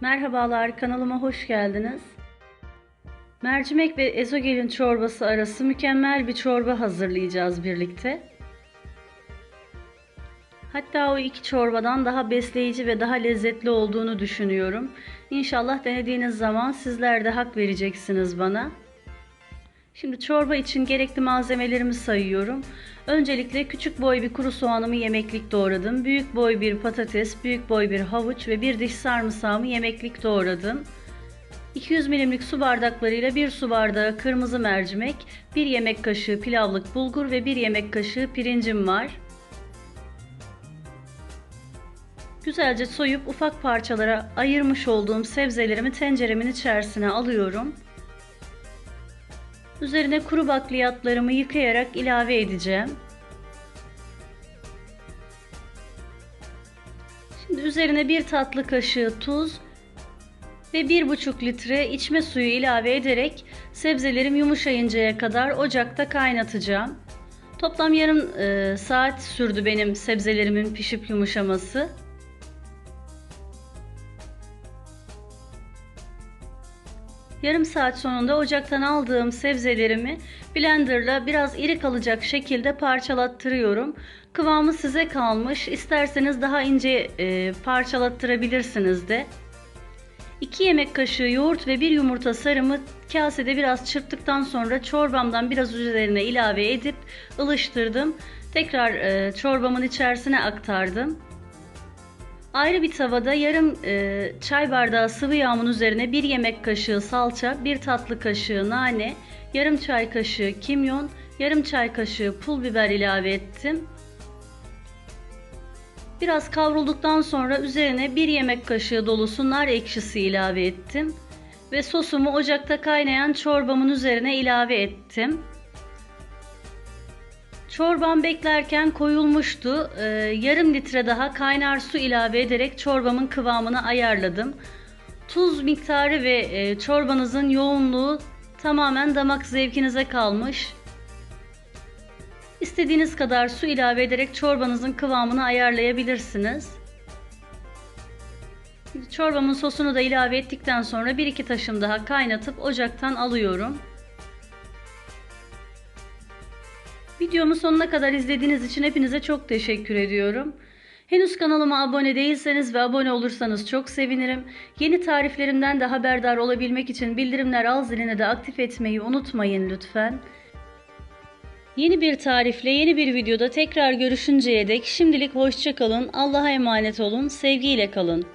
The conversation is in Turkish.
Merhabalar, kanalıma hoş geldiniz. Mercimek ve ezogelin çorbası arası mükemmel bir çorba hazırlayacağız birlikte. Hatta o iki çorbadan daha besleyici ve daha lezzetli olduğunu düşünüyorum. İnşallah denediğiniz zaman sizler de hak vereceksiniz bana. Şimdi çorba için gerekli malzemelerimi sayıyorum. Öncelikle küçük boy bir kuru soğanımı yemeklik doğradım. Büyük boy bir patates, büyük boy bir havuç ve bir diş sarımsağımı yemeklik doğradım. 200 milimlik su bardaklarıyla 1 su bardağı kırmızı mercimek, 1 yemek kaşığı pilavlık bulgur ve 1 yemek kaşığı pirincim var. Güzelce soyup ufak parçalara ayırmış olduğum sebzelerimi tenceremin içerisine alıyorum. Üzerine kuru bakliyatlarımı yıkayarak ilave edeceğim. Şimdi üzerine bir tatlı kaşığı tuz ve 1,5 litre içme suyu ilave ederek sebzelerim yumuşayıncaya kadar ocakta kaynatacağım. Toplam yarım e, saat sürdü benim sebzelerimin pişip yumuşaması. Yarım saat sonunda ocaktan aldığım sebzelerimi blenderla biraz iri kalacak şekilde parçalattırıyorum. Kıvamı size kalmış. İsterseniz daha ince e, parçalattırabilirsiniz de. 2 yemek kaşığı yoğurt ve 1 yumurta sarımı kasede biraz çırptıktan sonra çorbamdan biraz üzerine ilave edip ılıştırdım. Tekrar e, çorbamın içerisine aktardım. Ayrı bir tavada yarım e, çay bardağı sıvı yağımın üzerine bir yemek kaşığı salça, bir tatlı kaşığı nane, yarım çay kaşığı kimyon, yarım çay kaşığı pul biber ilave ettim. Biraz kavrulduktan sonra üzerine bir yemek kaşığı dolusu nar ekşisi ilave ettim ve sosumu ocakta kaynayan çorbamın üzerine ilave ettim. Çorbam beklerken koyulmuştu. Ee, yarım litre daha kaynar su ilave ederek çorbamın kıvamını ayarladım. Tuz miktarı ve e, çorbanızın yoğunluğu tamamen damak zevkinize kalmış. İstediğiniz kadar su ilave ederek çorbanızın kıvamını ayarlayabilirsiniz. Çorbamın sosunu da ilave ettikten sonra 1-2 taşım daha kaynatıp ocaktan alıyorum. Videomu sonuna kadar izlediğiniz için hepinize çok teşekkür ediyorum. Henüz kanalıma abone değilseniz ve abone olursanız çok sevinirim. Yeni tariflerimden de haberdar olabilmek için bildirimler al zilini de aktif etmeyi unutmayın lütfen. Yeni bir tarifle yeni bir videoda tekrar görüşünceye dek şimdilik hoşçakalın. Allah'a emanet olun. Sevgiyle kalın.